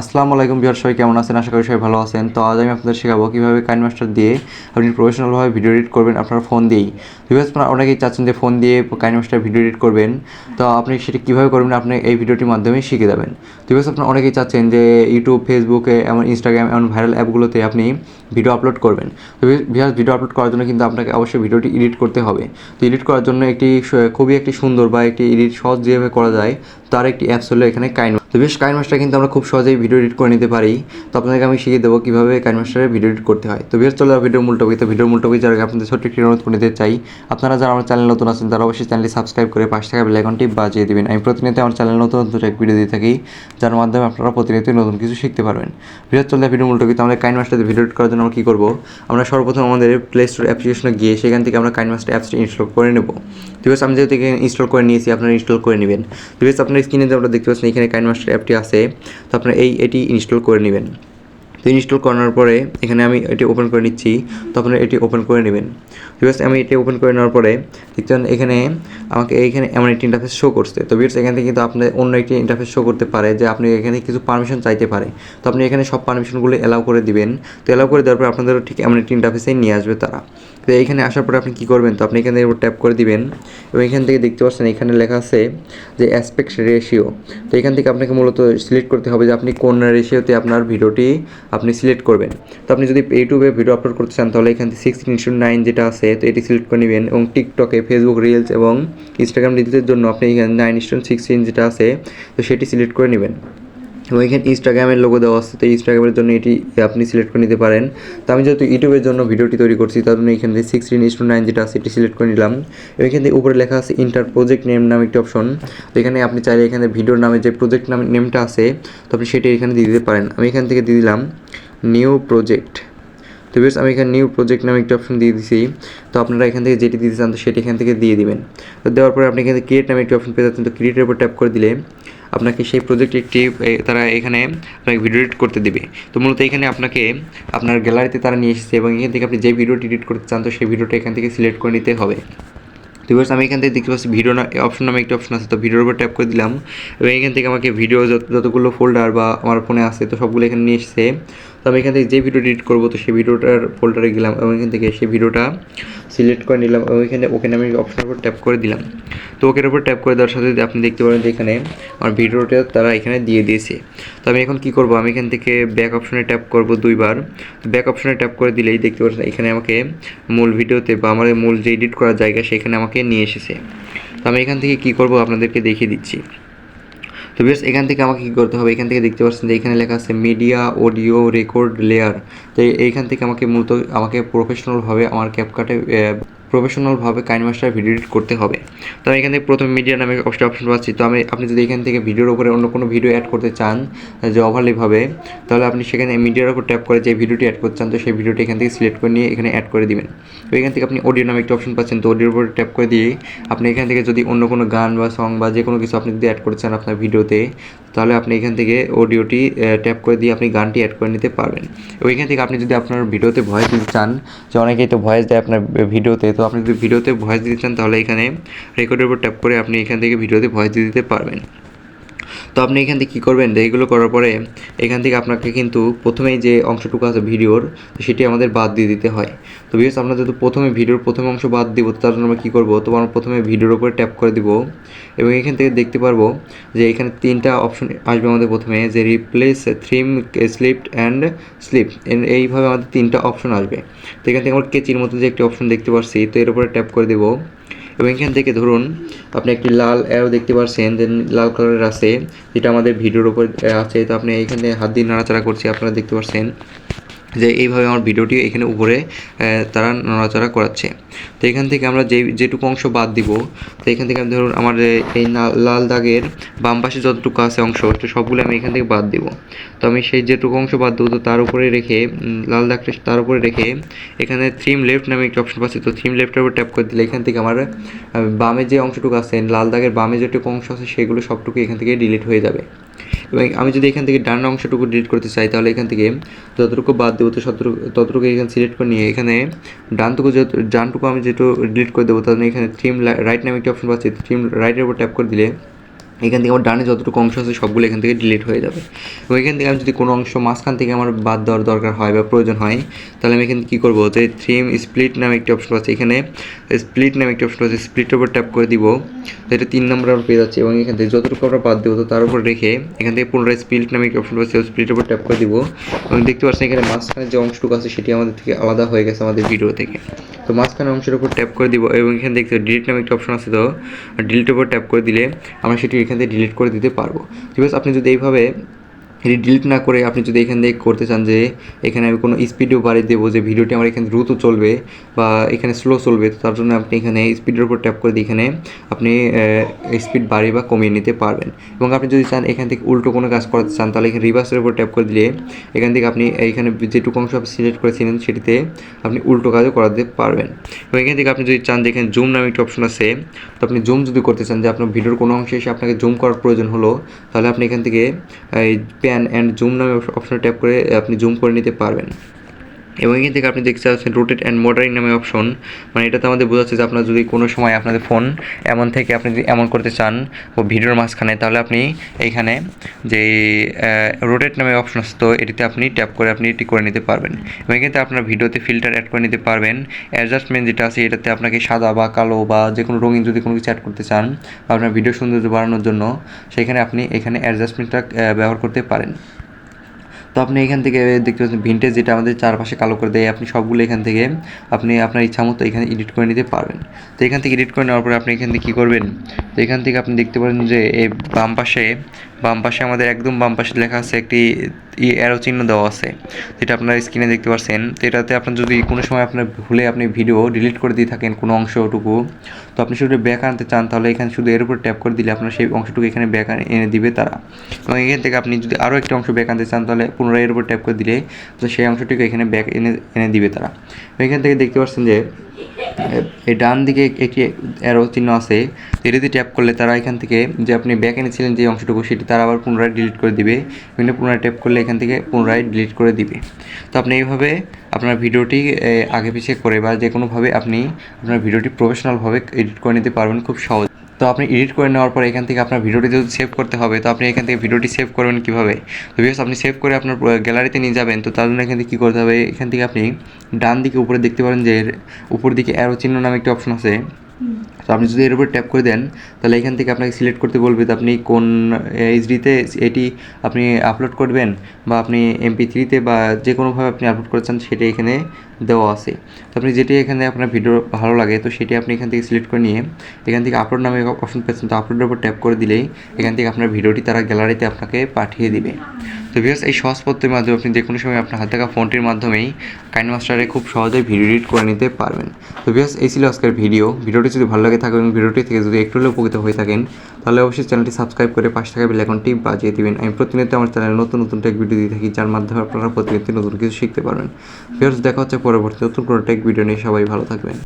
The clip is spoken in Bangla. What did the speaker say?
আসসালামু আলাইকুম বিহার সবাই কেমন আছেন? আশা করি সবাই ভালো আছেন। তো আজ আমি আপনাদের শেখাবো কীভাবে কাইন মাস্টার দিয়ে আপনি প্রফেশনালভাবে ভিডিও এডিট করবেন আপনার ফোন দিয়েই। বিকজ আপনারা অনেকেই চাচ্ছেন যে ফোন দিয়ে কাইন মাস্টার ভিডিও এডিট করবেন। তো আপনি সেটা কীভাবে করবেন আপনি এই ভিডিওটির মাধ্যমে শিখে যাবেন। বিকজ আপনারা অনেকেই চাচ্ছেন যে ইউটিউব, ফেসবুকে, এমন ইনস্টাগ্রাম, এমন ভাইরাল অ্যাপগুলোতে আপনি ভিডিও আপলোড করবেন। তো বিহার ভিডিও আপলোড করার জন্য কিন্তু আপনাকে অবশ্যই ভিডিওটি এডিট করতে হবে। তো এডিট করার জন্য একটি খুবই একটি সুন্দর বা একটি এডিট সহজ যেভাবে করা যায়, তার একটি অ্যাপস হলো এখানে কাইন তো বেশ কাইন মাস্টার কিন্তু আমরা খুব সহজেই ভিডিও এডিট করে নিতে পারি। তো আপনাদেরকে আমি শিখিয়ে দেবো কীভাবে কাইন মাস্টারে ভিডিও এডিট করতে হয়। তো বেশ চলে যাও ভিডিওর মূল তো ভিডিওর মূল যারা আপনাদের ছোট্ট একটি অনুরোধ করে নিতে চাই। আপনারা যারা আমার চ্যানেল নতুন আছেন, তারা অবশ্যই চ্যানেলটি সাবস্ক্রাইব করে পাশে থাকা বেলাইকনটি বাজিয়ে দেবেন। আমি প্রতিনিয়ত আমার চ্যানেল নতুন নতুন এক ভিডিও দিয়ে থাকি, যার মাধ্যমে আপনারা প্রতিনিয়ত নতুন কিছু শিখতে পারবেন। ভিডিও চলে যাও ভিডিওর মূল তো আমরা কাইন মাস্টারে ভিডিও এডিট করার জন্য আমরা কী করব? আমরা সর্বপ্রথম আমাদের প্লে স্টোর অ্যাপ্লিকেশনে গিয়ে সেখান থেকে আমরা কাইন মাস্টার অ্যাপসটি ইনস্টল করে নেব। আছে আমি যেহেতু ইনস্টল করে নিয়েছি, আপনারা ইনস্টল করে নেবেন। আছে আপনার স্ক্রিনে আমরা দেখতে পাচ্ছেন, এখানে কাইন অ্যাপটি আছে। তো আপনারা এই এটি ইনস্টল করে নেবেন। ইনস্টল করানোর পরে এখানে আমি এটি ওপেন করে নিচ্ছি, তো আপনারা এটি ওপেন করে নেবেন। আছে আমি এটি ওপেন করে নেওয়ার পরে দেখছেন এখানে আমাকে এইখানে এমন একটি ইন্টারফেস শো করছে। তো বিয়ার্স এখান থেকে কিন্তু আপনার অন্য একটি ইন্টারফেস শো করতে পারে যে আপনি এখানে কিছু পারমিশন চাইতে পারে। তো আপনি এখানে সব পারমিশনগুলো অ্যালাউ করে দিবেন। তো অ্যালাউ করে দেওয়ার পর আপনাদেরও ঠিক এমন একটি ইন্টারফেসেই নিয়ে আসবে তারা। তো এইখানে আসার পরে আপনি কী করবেন, তো আপনি এখানে উপর ট্যাপ করে দিবেন। এবং এখান থেকে দেখতে পাচ্ছেন এখানে লেখা আছে যে অ্যাসপেক্ট রেশিও তো এখান থেকে আপনাকে মূলত সিলেক্ট করতে হবে যে আপনি কোন রেশিওতে আপনার ভিডিওটি আপনি সিলেক্ট করবেন। তো আপনি যদি ইউটিউবে ভিডিও আপলোড করতে চান, তাহলে এখান থেকে সিক্সটিন ইন্টু নাইন যেটা আছে, তো এটি সিলেক্ট করে নেবেন এবং টিকটকে ফেসবুক রিলস এবং ইনস্টাগ্রাম রিলসের জন্য আপনি এখানে নাইন ইস্টন সিক্সটিন যেটা আছে, তো সেটি সিলেক্ট করে নেবেন। এবং এখানে ইনস্টাগ্রামের লোগো দেওয়া আছে, তো ইনস্টাগ্রামের জন্য এটি আপনি সিলেক্ট করে নিতে পারেন। তো আমি যেহেতু ইউটিউবের জন্য ভিডিওটি তৈরি করছি, তার জন্য এখান থেকে সিক্সটিন ইস টু নাইন যেটা আছে, এটি সিলেক্ট করে নিলাম। এবং এখান থেকে উপরে লেখা আছে ইন্টার প্রজেক্ট নেম নামে একটি অপশন তো এখানে আপনি চাইলে এখানে ভিডিওর নামে যে প্রজেক্ট নাম নেমটা আছে, তো আপনি সেটি এখানে দিয়ে দিতে পারেন। আমি এখান থেকে দিয়ে দিলাম। New project. তো বেশ আমি এখানে নিউ প্রজেক্ট নামে একটি অপশন দিয়ে দিছি। তো আপনারা এখান থেকে যেটি দিতে চান, তো সেটি এখান থেকে দিয়ে দিবেন। তো দেওয়ার পরে আপনি এখানে ক্রিয়েট নামে একটি অপশন পেয়ে যাচ্ছেন। তো ক্রিয়েটের উপর ট্যাপ করে দিলে আপনাকে সেই প্রজেক্ট একটি তারা এখানে আপনাকে ভিডিও এডিট করতে দিবে। তো মূলত এখানে আপনাকে আপনার গ্যালারিতে তারা নিয়ে এসেছে এবং এখান থেকে আপনি যে ভিডিওটি এডিট করতে চান, তো সেই ভিডিওটা এখান থেকে সিলেক্ট করে নিতে হবে। তো এবার আমি এখান থেকে দেখতে পাচ্ছি ভিডিও না অপশন নামে একটা অপশন আছে। তো ভিডিওর উপর ট্যাপ করে দিলাম এবং এখান থেকে আমাকে ভিডিও যত, যতগুলো ফোল্ডার বা আমার ফোনে আছে, তো সবগুলো এখানে নিয়ে এসেছে। তো আমি এখান থেকে যে ভিডিও এডিট করব, তো সেই ভিডিওটার ফোল্ডারে গেলাম এবং এখান থেকে সেই ভিডিওটা সিলেক্ট করে নিলাম এবং এখানে ওকে আমি অপশনের উপর ট্যাপ করে দিলাম। তো ওকের উপর ট্যাপ করে দেওয়ার সাথে আপনি দেখতে পারেন যে এখানে আমার ভিডিওটা তারা এখানে দিয়ে দিয়েছে। তো আমি এখন কি করব, আমি এখান থেকে ব্যাক অপশনে ট্যাপ করব দুইবার। ব্যাক অপশনে ট্যাপ করে দিলেই দেখতে পাচ্ছেন এখানে আমাকে মূল ভিডিওতে বা আমার মূল যে এডিট করার জায়গা সেখানে আমাকে নিয়ে এসেছে। তো আমি এখান থেকে কি করব, আপনাদেরকে দেখিয়ে দিচ্ছি। তো বেশ এখান থেকে আমাকে কী করতে হবে? এখান থেকে দেখতে পাচ্ছেন যে এখানে লেখা আছে মিডিয়া অডিও রেকর্ড লেয়ার তো এইখান থেকে আমাকে মূলত, আমাকে প্রফেশনালভাবে আমার ক্যাপকাটে প্রফেশনালভাবে কাইন মাস্টার ভিডিও এডিট করতে হবে। তো আমি এখান থেকে প্রথমে মিডিয়া নামে অপশন অপশন পাচ্ছি। তো আমি, আপনি যদি এখান থেকে ভিডিওর উপরে অন্য কোনো ভিডিও অ্যাড করতে চান যে ওভারলিভাবে তাহলে আপনি সেখানে মিডিয়ার উপর ট্যাপ করে যে ভিডিওটি অ্যাড করতে চান, তো সেই ভিডিওটি এখান থেকে সিলেক্ট করে নিয়ে এখানে অ্যাড করে দিবেন। তো এখান থেকে আপনি অডিও নামে একটা অপশন পাচ্ছেন। তো অডিওর উপর ট্যাপ করে দিয়ে আপনি এখান থেকে যদি অন্য কোনো গান বা সং বা যে কোনো কিছু আপনি যদি অ্যাড করতে চান আপনার ভিডিওতে তাহলে আপনি এখান থেকে অডিওটি ট্যাপ করে দিয়ে আপনি গানটি অ্যাড করে নিতে পারবেন। এবং এখান থেকে আপনি যদি আপনার ভিডিওতে ভয়েস দিতে চান, যে অনেকেই তো ভয়েস দেয় আপনার ভিডিওতে তো আপনি যদি ভিডিওতে ভয়েস দিতে চান তাহলে এখানে রেকর্ডের উপর ট্যাপ করে আপনি এখান থেকে ভিডিওতে ভয়েস দিতে পারবেন। তো আপনি এখান থেকে কী করবেন? এইগুলো করার পরে এখান থেকে আপনাকে কিন্তু প্রথমেই যে অংশটুকু আছে ভিডিওর, সেটি আমাদের বাদ দিয়ে দিতে হয়। তো বিকজ আমরা যেহেতু প্রথমে ভিডিওর প্রথম অংশ বাদ দিব তার জন্য আমরা কী করব? তো আমরা প্রথমে ভিডিওর উপরে ট্যাপ করে দিব এবং এখান থেকে দেখতে পারব যে এখানে তিনটা অপশন আসবে আমাদের প্রথমে, যে রিপ্লেস থ্রিম স্লিপ অ্যান্ড স্লিপ এইভাবে আমাদের তিনটা অপশন আসবে। তো এখান থেকে আমরা কেচির মতো যে একটি অপশন দেখতে পাচ্ছি তো এর উপরে ট্যাপ করে দেবো। এবং এখান থেকে ধরুন, আপনি একটি লাল অ্যারো দেখতে পাচ্ছেন দেন লাল কালারের আছে, যেটা আমাদের ভিডিওর উপর আছে, তো আপনি এইখানে হাত দিয়ে নাড়াচাড়া করছি, আপনারা দেখতে পাচ্ছেন যে এইভাবে আমার ভিডিওটি এখানে উপরে তারা নড়াচড়া করাচ্ছে। তো এখান থেকে আমরা যে যেটুকু অংশ বাদ দিব, তো এখান থেকে আমি ধরুন আমার এই লাল দাগের বাম পাশে যতটুকু আছে অংশ, তো সবগুলো আমি এখান থেকে বাদ দিব। তো আমি সেই যেটুকু অংশ বাদ দেবো, তো তার উপরে রেখে লাল দাগটা তার উপরে রেখে এখানে থ্রিম লেফট নামে একটি অপশন পাচ্ছি। তো থ্রিম লেফটের উপর ট্যাপ করে দিলে এখান থেকে আমার বামে যে অংশটুকু আছে, লাল দাগের বামে যেটুকু অংশ আছে, সেগুলো সবটুকু এখান থেকে ডিলিট হয়ে যাবে। এবং আমি যদি এখান থেকে ডান অংশটুকু ডিলিট করতে চাই, তাহলে এখান থেকে যতটুকু বাদ দেবো তো ততটুকু এখানে সিলেক্ট করে নিয়ে এখানে ডানটুকু যত, ডানটুকু আমি যেটু ডিলিট করে দেবো, তাহলে এখানে থ্রিম রাইট নামে একটি অপশন পাচ্ছি থ্রিম রাইটের উপর ট্যাপ করে দিলে এখান থেকে আমার ডানে যতটুকু অংশ আছে সবগুলো এখান থেকে ডিলিট হয়ে যাবে। এবং এখান থেকে আমি যদি কোনো অংশ মাঝখান থেকে আমার বাদ দেওয়ার দরকার হয় বা প্রয়োজন হয়, তাহলে আমি এখানে কী করব? যে থ্রিম স্প্লিট নামে একটি অপশন আছে। এখানে স্প্লিট নামে একটি অপশন আছে। স্প্লিটের উপর ট্যাপ করে দিব। তো এটা তিন নম্বর আমরা পেয়ে যাচ্ছি এবং এখান থেকে যতটুকু আমরা বাদ দেবো, তো তার উপর রেখে এখান থেকে পুনরায় স্প্লিট নামে একটি অপশন আছে। স্প্লিটের উপর ট্যাপ করে দিব। এবং দেখতে পাচ্ছেন এখানে মাঝখানে যে অংশটুকু আছে, সেটি আমাদের থেকে আলাদা হয়ে গেছে আমাদের ভিডিও থেকে। তো মাঝখানে অংশের উপর ট্যাপ করে দিব এবং এখানে দেখতে ডিলিট নামে একটা অপশন আছে তো ডিলিটের উপর ট্যাপ করে দিলে আমরা সেটি এখান থেকে ডিলিট করে দিতে পারব। ঠিক আছে আপনি যদি এইভাবে এটি ডিলিট না করে আপনি যদি এখান থেকে করতে চান যে এখানে আমি কোনো স্পিডও বাড়িয়ে দেবো, যে ভিডিওটি আমার এখানে দ্রুত চলবে বা এখানে স্লো চলবে, তো তার জন্য আপনি এখানে স্পিডের উপর ট্যাপ করে দিয়ে এখানে আপনি স্পিড বাড়িয়ে বা কমিয়ে নিতে পারবেন। এবং আপনি যদি চান এখান থেকে উল্টো কোনো কাজ করতে চান, তাহলে এখানে রিভার্সের উপর ট্যাপ করে দিলে এখান থেকে আপনি এইখানে যেটুকু অংশ আপনি সিলেক্ট করেছিলেন সেটিতে আপনি উল্টো কাজও করাতে পারবেন। এবং এখান থেকে আপনি যদি চান যে এখানে জুম নামে একটি অপশন আছে, তো আপনি জুম যদি করতে চান, যে আপনার ভিডিওর কোনো অংশে এসে আপনাকে জুম করার প্রয়োজন হলো, তাহলে আপনি এখান থেকে, এই প্যান অ্যান্ড জুম নামে অপশনে ট্যাপ করে আপনি জুম করে নিতে পারবেন। এবং এখান থেকে আপনি দেখতে পাচ্ছেন রোটেট অ্যান্ড মডারিং নামে অপশন মানে এটাতে আমাদের বোঝাচ্ছে যে আপনার যদি কোনো সময় আপনাদের ফোন এমন থেকে আপনি যদি এমন করতে চান ও ভিডিওর মাঝখানে, তাহলে আপনি এইখানে যে রোটেট নামে অপশন আছে, তো এটিতে আপনি ট্যাপ করে আপনি এটি করে নিতে পারবেন। এবং এখান থেকে আপনার ভিডিওতে ফিল্টার অ্যাড করে নিতে পারবেন। অ্যাডজাস্টমেন্ট যেটা আছে, এটাতে আপনাকে সাদা বা কালো বা যে কোনো রঙিন যদি কোনো কিছু অ্যাড করতে চান, বা আপনার ভিডিও সৌন্দর্য বাড়ানোর জন্য, সেখানে আপনি এখানে অ্যাডজাস্টমেন্টটা ব্যবহার করতে পারেন। তো আপনি এখান থেকে দেখতে পাচ্ছেন ভিনটেজ যেটা আমাদের চারপাশে কালো করে দেয়, আপনি সবগুলো এখান থেকে আপনি আপনার ইচ্ছা মতো এখানে এডিট করে নিতে পারবেন। তো এখান থেকে এডিট করে নেওয়ার পরে আপনি এখান থেকে কী করবেন? তো এখান থেকে আপনি দেখতে পারেন যে এই বাম পাশে বাম পাশে আমাদের একদম বাম পাশে লেখা আছে একটি অ্যারো চিহ্ন দেওয়া আছে, যেটা আপনার স্ক্রিনে দেখতে পাচ্ছেন তো এটাতে আপনার যদি কোনো সময় আপনার ভুলে আপনি ভিডিও ডিলিট করে দিয়ে থাকেন কোনো অংশটুকু, তো আপনি শুধু ব্যাক আনতে চান, তাহলে এখানে শুধু এর উপর ট্যাপ করে দিলে আপনার সেই অংশটুকু এখানে ব্যাক এনে দিবে তারা। এবং এখান থেকে আপনি যদি আরও একটি অংশ ব্যাক আনতে চান, তাহলে পুনরায় এর উপর ট্যাপ করে দিলে, তো সেই অংশটুকু এখানে ব্যাক এনে এনে দিবে তারা। এখান থেকে দেখতে পাচ্ছেন যে এই ডান দিকে একটি অ্যারো চিহ্ন আছে এটিতে ট্যাপ করলে তারা এখান থেকে যে আপনি ব্যাক এনেছিলেন যে অংশটুকু, সেটি তারা আবার পুনরায় ডিলিট করে দিবে। এখানে পুনরায় ট্যাপ করলে এখান থেকে পুনরায় ডিলিট করে দিবে। তো আপনি এইভাবে আপনার ভিডিওটি আগে পিছিয়ে করে বা যে কোনোভাবে আপনি আপনার ভিডিওটি প্রফেশনালভাবে এডিট করে নিতে পারবেন খুব সহজ। তো আপনি এডিট করে নেওয়ার পর এখান থেকে আপনার ভিডিওটি যদি সেভ করতে হবে তো আপনি এখান থেকে ভিডিওটি সেভ করবেন কীভাবে? তো বিকজ আপনি সেভ করে আপনার গ্যালারিতে নিয়ে যাবেন তো তার জন্য এখান থেকে কী করতে হবে? এখান থেকে আপনি ডান দিকে উপরে দেখতে পারেন যে উপর দিকে অ্যারো চিহ্ন নামে একটি অপশন আছে। তো আপনি যদি এর উপর ট্যাপ করে দেন তাহলে এখান থেকে আপনাকে সিলেক্ট করতে বলবে তো আপনি কোন এইচডিতে এটি আপনি আপলোড করবেন বা আপনি এমপি থ্রিতে বা যে কোনোভাবে আপনি আপলোড করতে চান সেটা এখানে দেওয়া আছে। তো আপনি যেটি এখানে আপনার ভিডিও ভালো লাগে, তো সেটি আপনি এখান থেকে সিলেক্ট করে নিয়ে, এখান থেকে আপলোড নামে অপশন পেয়েছেন তো আপলোডের উপর ট্যাপ করে দিলেই এখান থেকে আপনার ভিডিওটি তারা গ্যালারিতে আপনাকে পাঠিয়ে দিবে। তো ভিউয়ার্স এই সহজ পদ্ধতির মাধ্যমে আপনি যে কোনো সময় আপনার হাতে থাকা ফোনটির মাধ্যমেই কাইন মাস্টারে খুব সহজেই ভিডিও এডিট করে নিতে পারবেন। তো ভিউয়ার্স এই ছিল আজকের ভিডিও ভিডিওটি যদি ভালো লাগে থাকে এবং ভিডিওটি থেকে যদি একটু হলেও উপকৃত হয়ে থাকেন, তাহলে অবশ্যই চ্যানেলটি সাবস্ক্রাইব করে পাশে থাকা বেল আইকনটি বাজিয়ে দিবেন। আমি প্রতিনিয়ত আমার চ্যানেলে নতুন নতুন টেক ভিডিও দিয়ে থাকি, যার মাধ্যমে আপনারা প্রতিনিয়ত নতুন কিছু শিখতে পারবেন। ভিউয়ার্স দেখা হচ্ছে পরবর্তী নতুন কোনো টেক ভিডিও নিয়ে সবাই ভালো থাকবেন।